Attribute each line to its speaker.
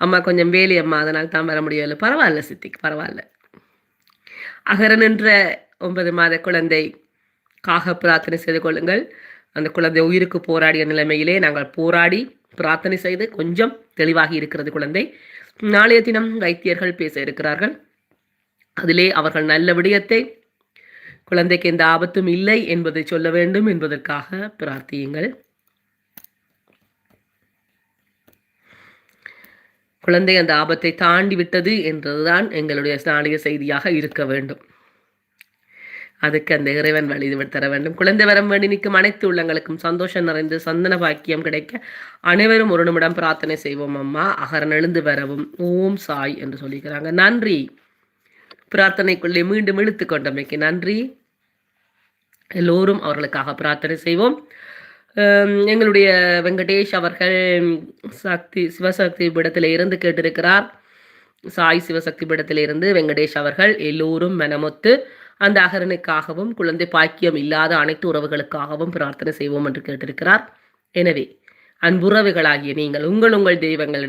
Speaker 1: அம்மா கொஞ்சம் வேலி அம்மா அதனால் தான் வர முடியவில்லை. பரவாயில்ல சித்திக்கு பரவாயில்ல. அகரன் என்ற ஒன்பது மாத குழந்தை காக பிரார்த்தனை செய்து கொள்ளுங்கள். அந்த குழந்தை உயிருக்கு போராடிய நிலைமையிலே நாங்கள் போராடி பிரார்த்தனை செய்து கொஞ்சம் தெளிவாகி இருக்கிறது குழந்தை. நாளைய தினம் வைத்தியர்கள் பேச இருக்கிறார்கள். அதிலே அவர்கள் நல்ல விடயத்தை குழந்தைக்கு எந்த ஆபத்தும் இல்லை என்பதை சொல்ல வேண்டும் என்பதற்காக பிரார்த்தியுங்கள். குழந்தை அந்த ஆபத்தை தாண்டி விட்டது என்றதுதான் எங்களுடைய நாளைய செய்தியாக இருக்க வேண்டும். அதுக்கு அந்த இறைவன் வழி தர வேண்டும். குழந்தை வரம் வேண்டி நிற்கும் அனைத்து உள்ளங்களுக்கும் சந்தோஷம் நிறைந்து சந்தன பாக்கியம் கிடைக்க அனைவரும் ஒரு நிமிடம் பிரார்த்தனை செய்வோம் அம்மா. அகரன் எழுந்து வரவும் ஓம் சாய் என்று சொல்லிக்கிறாங்க. நன்றி. பிரார்த்தனைக்குள்ளே மீண்டும் இழுத்து கொண்டமைக்கு நன்றி. எல்லோரும் அவர்களுக்காக பிரார்த்தனை செய்வோம். எங்களுடைய வெங்கடேஷ் அவர்கள் சக்தி சிவசக்தி பீடத்தில் இருந்து கேட்டிருக்கிறார். சாய் சிவசக்தி பீடத்தில் இருந்து வெங்கடேஷ் அவர்கள் எல்லோரும் மனமொத்து அந்த அகரனுக்காகவும் குழந்தை பாக்கியம் இல்லாத அனைத்து உறவுகளுக்காகவும் பிரார்த்தனை செய்வோம் என்று கேட்டிருக்கிறார். எனவே அன்புறவுகளாகிய நீங்கள் உங்கள் உங்கள் தெய்வங்களிடம்